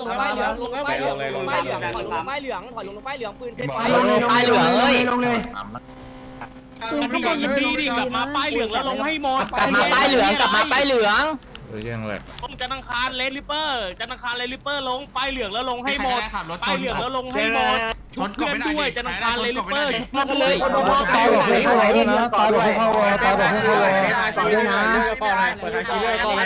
ลงป้ายเหลืองลงป้ายเหลืองลงป้เหลืองถอยลงป้ายเหลืองถอยลงป้ายเหลืองปืนเซฟไว้ลงเลยป้ายเหลืองเลยลงเลยปืนข้างบนมันดีดิกลับมาป้ายเหลืองแล้วลงให้หมดกลับมาป้ายเหลืองกลับมาป้ายเหลืองเฮ้ยังเลยลงจันทังคารเลนลิปเปอร์จันทังคารเลนลิปเปอร์ลงป้ายเหลืองแล้วลงให้หมดป้ายเหลืองแล้วลงให้หมด ชุบเพื่อนด้วยจันทร์อังคารเลนลิปเปอร์ชุบเพื่อนเลยตายบอกให้เข้าวอด้วยนะตายบอกให้เข้าวอตายบอกให้เข้าวอต่อด้วยนะก่อนเลยเปิดทางคิวเล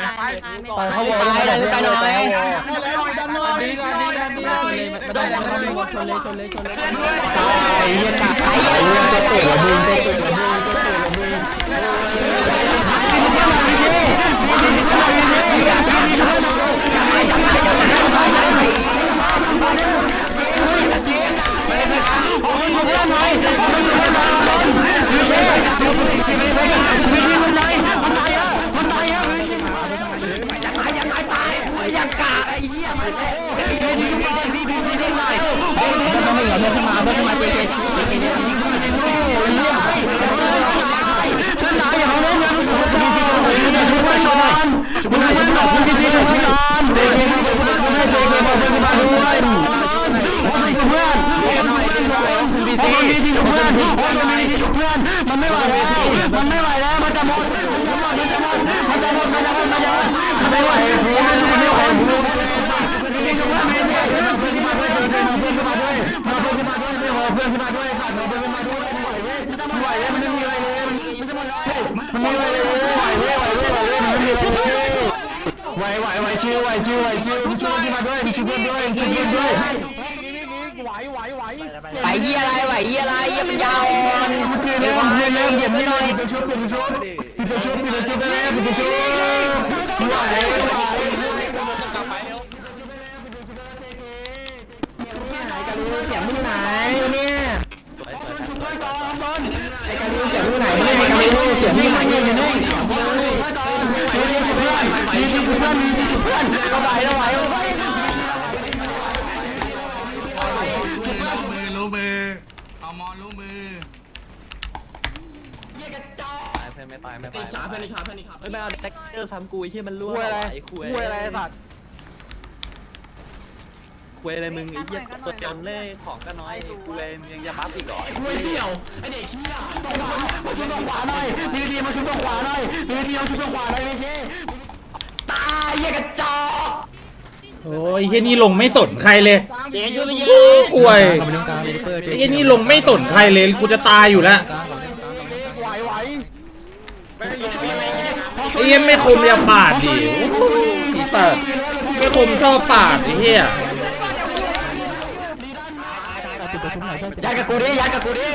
ยก่อนเลยตายเข้าวอตายเลยไปหน่อยดีก่อนดีก่อนดีก่อนไม่ต้องไม่ต้องชนเลยชนเลยชนเลยตายเฮียตายไอ้เรื่องตัวเตะระเบิดตัวเตะระเบิดตัวเตะระเบิดไหวไหวไหวชิวไหวชิวไหวชิวมึงช่วยพี่มาด้วยมึงช่วยเพื่อนด้วยมึงช่วยเพื่อนด้วยไหวเยี่ยอะไรไหวเยี่ยอะไรเยี่ยมันยาวอ่อนมันเปลี่ยนเลยมันเปลี่ยนเลยเปลี่ยนไม่ได้เปลี่ยนชุดเปลี่ยนชุดเปลี่ยนชุดเปลี่ยนชุดได้แล้วเปลี่ยนชุดไหว เสียงมึงไหนเนี่ยไอ้การดูเสียงมึงไหนเนี่ยไอ้การดูเสียงมึงไหนเนี่ยเนี่ยเนี่ยมีสิบเพื่อนมีสิบเพื่อนมีสิบเพื่อนก็ไหวแล้วไหวแล้วไหวมือรู้มือเอามอนรู้มือคุยอะไรคุยอะไรสัตว์ คุยอะไรมึงไอ้เหี้ยตัวจนเล่ของก็น้อยคุยอะไรมึงยังจะบัฟอีกเหรอคุยเดี่ยวไอเด็กเหี้ยมาชุบตรงขวาหน่อยมีทีมาชุบตรงขวาหน่อยมีทีมาชุบตรงขวาหน่อยมีทีตายเหี้ยกระจอกโอ้ยเฮียนี่ลงไม่สนใครเลยเดี๋ยวช่วยไปยิงป่วยไอ้เฮียนี่ลงไม่สนใครเลยกูจะตายอยู่แล้วไอ้เฮียไม่คมอย่าปาดดิโอ้โหอีสัตว์ไม่คมชอบปาดไอ้เฮีย ยัดกับกูดิยัดกับกูดิ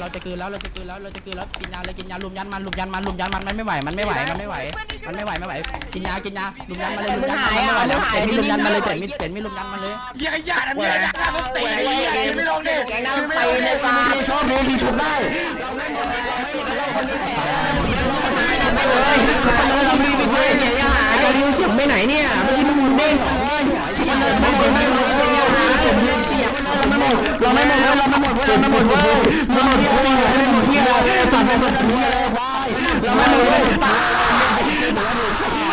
เราจะกืนแล้วเราจะกืนแล้วเราจะกืนแล้วกินยาเลยกินยาลุมยันมันลุมยันมันลุมยันมันมันไม่ไหวมันไม่ไหวมันไม่ไหวมันไม่ไหวไม่ไหวกินยากินยาลุมยันมาเลยลุมยันมันไม่ไหวแล้วเปลี่ยนมีลุมยันมาเลยเปลี่ยนมีเปลี่ยนมีลุมยันมาเลยเหี้ยาติอันเนี้ยนะต้องตีไม่ลงดิแกนั่งไปในตาชอบมีที่ชุบได้ไม่เลยชุบไปเลยมีไปเลยเนี่ยยังหาจะ ดูเสียงไปไหนเนี่ยเมื่อกี้มันหมุนเด้งชุบไปเลยไม่หมดไม่หมดไม่หมดเสียงเสียงเราไม่หมดเราไม่หมดเราไม่หมดเว้ยเราไม่หมดเว้ยเราไม่หมดเที่ยวจัดไปหมดเที่ยวควายเราไม่หมดเว้ยตาย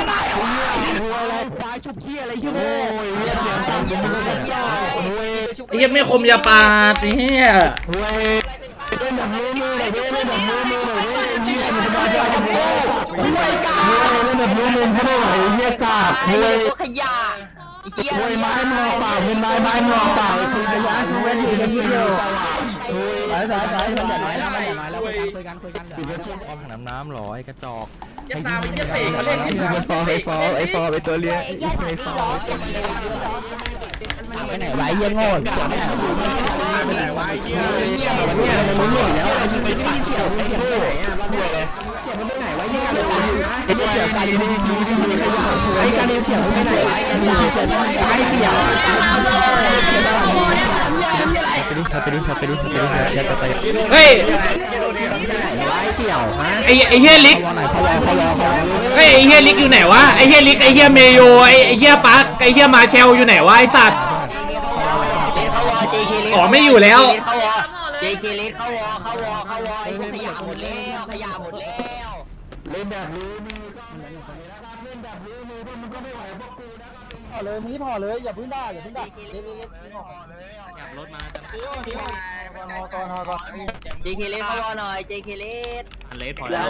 ตายควายชุบเที่ยอะไรชุบโอ้ยเหี้ยเสียงดังยังไม่ได้เที่ยวโอ้ยไอ้เฮียไม่คมอย่าปาดไอ้เฮียเว้ยเล่นแบบมือมือเลยเล่นแบบมือมือเลย เล่นยี่สิบนาทีจะโอ้ยไม่กาเล่นแบบมือมือไม่ได้ไหวเฮียกาดเว้ยขยะเฮียเว้ยไม้มอเปล่าเป็นไม้ไม้มอเปล่าชุนขยะเว้ยอยู่ในที่เดียวสายสายสายมันอย่าน้อยแล้วมันอย่าน้อยแล้วคุยกันคุยกันคุยกันความถังน้ำน้ำหรอไอ้กระจอกอย่าตาไอ้เฮียเตะเขาเล่นไอ้ฟอไอ้ฟอไอ้ฟอไอ้ตัวเลี้ยไอ้ฟอไปไหนไว้เยี่ยโง่เสียไปไหนไปไหนว้เยี่ยเยี่ยเนี่ยมันไม่แล้วไอ้ที่ เสี่ยวการดีดีดีดีไอ้การีเสียวไปไหนไอ้การีเสียวไอ้เสียวไปดิไปดิไปดิไปดิเฮ้ยไอ้ไอ้เฮียลิกเฮ้ยไอ้เฮียลิกอยู่ไหนวะไอ้เฮียลิกไอ้เฮียเมโยไอ้เฮียปักไอ้เฮียมาเชลอยู่ไหนวะไอ้สัตว์อ๋อไม่อยู่แล้วเขาวอ JK ลิสเขาวอเขาวอเขาวอไอ้พวกขยะหมดแล้วขยะหมดแล้วเล่นแบบนี้ รู้พอเลยมึงนี่พอเลยอย่าพึ่งด่าอย่าพึ่งด่าขับรถมาจะเจเคเลสเขารอหน่อยเจเคเลสอันเลสพอแล้ว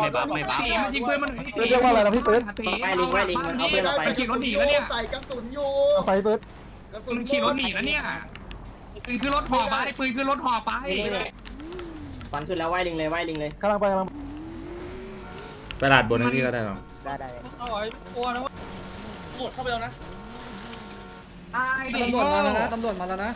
ไม่บัฟไม่บัฟมันยิงเพื่อนมันเรียกว่าอะไรนะพี่ปื๊ดไวลิงไวลิงมันเอาเพื่อนเราไปขี่รถหนีแล้วเนี่ยใส่กระสุนอยู่เอาไปปื๊ดกระสุนมึงขี่รถหนีแล้วเนี่ยปืนคือรถห่อไปปืนคือรถห่อไปฟันขึ้นแล้วไวลิงเลยไวลิงเลยกำลังไปกำลัง ไปลาดบนให้พี่ก็ได้หรอได้ได้ตำรวจมาแล้วนะ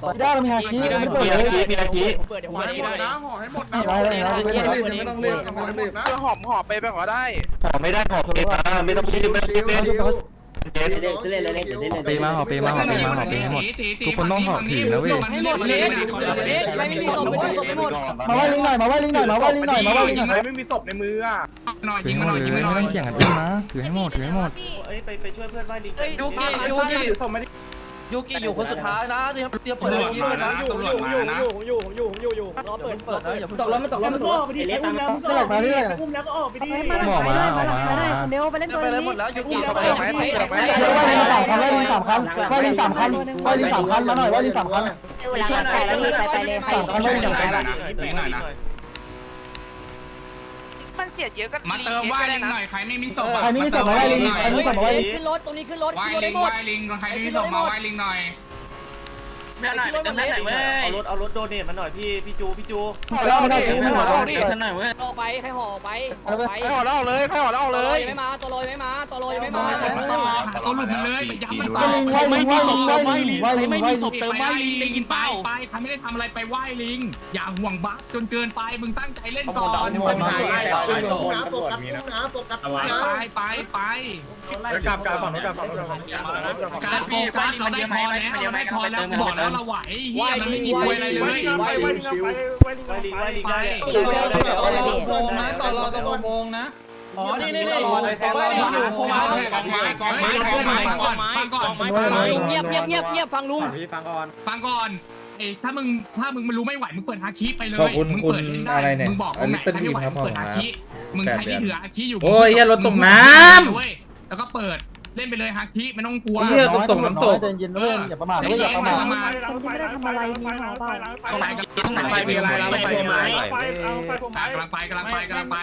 ตำรวจไปได้เรามีฮาคิไม่เปิดเลยมีนาทีเปิดเดี๋ยวห่อมาให้หมดนะห่อให้หมดนะได้เลยนะไม่ได้ไม่ต้องรีบห่อให้หมดนะหอมหอมไปไปขอได้ขอไม่ได้ขอเปมาไม่ต้องรีบไม่ต้องรีบ เจ็ดเล่นเล่นเล่นเล่นเล่นไปมาหอไปมาหอไปมาหอไปให้หมดทุกคนต้องหอบผีนะเว้ยมดเลยไม่มีศพไม่มีศพไม่หมดมาไหวลิงหน่อยมาไหวลิงหน่อยมาไหวลิงหน่อยมาไหวลิงหน่อยไม่มีศพในมืออะหน่อยถือให้มาหมหน่อยยิดเลยมาหน่ไม่อยต้องเกี่ยงกันด้วยนะถือให้หมดถือให้หมดเอ้ยไปไปช่วยเพื่อนบ้านดิยูกิยูกี้ ยูกิอยู่คนสุดท้ายนะเตรียมเตรียมตำรวจมานะตำรวจมานะรอเปิดเปิดนะอย่าเพิ่งตกแล้วมันตกแล้วมันตกแล้วเอเลสตามนี่แหละมานี่แหละหมอมาเอามาเอามาเร็วไปเล่นตัวไปแล้วนี้หมดแล้วยูกิศพไปเจอไหไหมมศพเจอไหมไหวลิงสามคันไหวลิงสามคันไหวลิงสามคันไหวลิงสามคันมาหน่อยไหวลิงสามคันเวลาไปแล้วนี่ไปไปเลยใครสามคันไหวลิงสามคันหน่อยนะมันเสียเยอะก็มาเติมว่าลิงหน่อยใครไม่มีศพใครไม่มีศพมาไหวลิงใครไม่มีศพมาไหวลิง ขึ้นรถตรงนี้ขึ้นรถว่าขึ้นรถลิได้งหมด ว่าลิงใครไม่มีศพมาว่าลิงหน่อยแม่หน่อยเติมหน่อยเว้ยเอารถเอารถโดเนทมาหน่อยพี่พี่จูพี่จูแล้วไม่ได้ถึงไม่หมดแล้วเติมหน่อยเว้ยรอไปใครห่อไปใครห่อแล้วออกเลยใครห่อแล้วออกตัวเลลอยยไม่มาตัวลอยไม่มาตัวลอยไม่มา ตัวหลุดมันเลยย้ำมันไหวลิงไหวลิงไหวลิงไหวลิงไหวลิงไม่ไหวมีลิศงพเติมไหวลิงกินไปไปใครไม่ได้ทำอะไรไปไหวลิง อย่าห่วงบัฟจนเกินไปมึงตั้งใจเล่นก่อนนะโฟกัสนะโฟกัสนะไปไปไปกลับกลับฝั่งนู้นกลับฝั่งนู้นกลับฝั่งนู้นการโฟกัสเราได้พอแล้วเราได้พอแล้วบอกแล้วเราไหวเฮียมันไม่มีควยอะไรเลยไวลิงไวลิงได้ต่อรอตรงวงนะ อ๋อ นี่นี่นี่ฟังก่อนฟังก่อนเงียบเงียบเงียบเงียบฟังลุงพี่ฟังก่อนฟังก่อนเอ้ถ้ามึงถ้ามึงมันรู้ไม่ไหวมึงเปิดฮาคิไปเลยขอบคุณมึงคุณเปิดเล่นได้อะไรเนี่ยมึงบอกตรงไหน Little ใครไม่ไหว Bean ครับมึงเปิดฮาคิผมมึงแปดใครที่เดือนถือฮาคิอยู่โอ้ยเหี้ยรถตกน้ำ เว้ยแล้วก็เปิด เล่นไปเลยฮาคิไม่ต้องกลัวใจเย็นด้วยอย่าประมาทด้วยอย่าประมาทคนที่ไม่ได้ทำอะไรมีหอเปล่าตรงไหนตรงไหนมีอะไรแล้วไฟไหมกำลังไปกำลังไปกำลังไป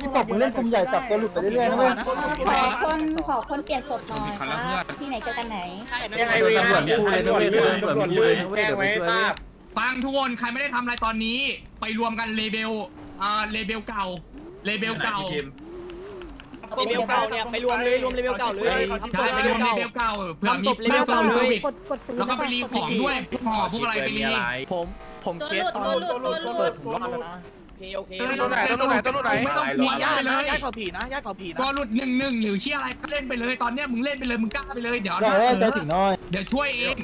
ที่ศพมึงเล่นกลุ่มใหญ่จับตัวหลุดไปเรื่อยๆนะเว้ยขอคนขอคนเปลี่ยนศพหน่อยครับที่ไหนเจอกันไหน ยังไงเว้ยตำรวจพูดเลยนะเว้ยตำรวจพูดเลยนะเว้ยเดี๋ยวไปช่วยฟังทุกคนใครไม่ได้ทำอะไรตอนนี้ ไปรวมกันเลเบลอ่าเลเบลเก่าเลเบลเก่า เลเวลเก่าเนี่ยไปรวมเลยรวมเลเวลเก่าเลยใช่ไปรวมเลเบลเก่าเผื่อมีเพื่อนโควิดกดกดปืนแล้วก็ไปรีของด้วยห่อพวกอะไรไปรีผมผมเคสตอนเปิดผมรอดแล้วนะโอเคโอเคตัวไหนตัวไหนตัวไหนไม่ต้องกลัวย้ายเลยย้ายเขาผีนะย้ายเขาผีนะก็หลุดหนึ่งหนึ่งหรือเชี่ยอะไรก็เล่นไปเลยตอนเนี้ยมึงเล่นไปเลยมึงกล้าไปเลยเดี๋ยวได้ใจถึงน้อยเดี๋ยวช่วยเอง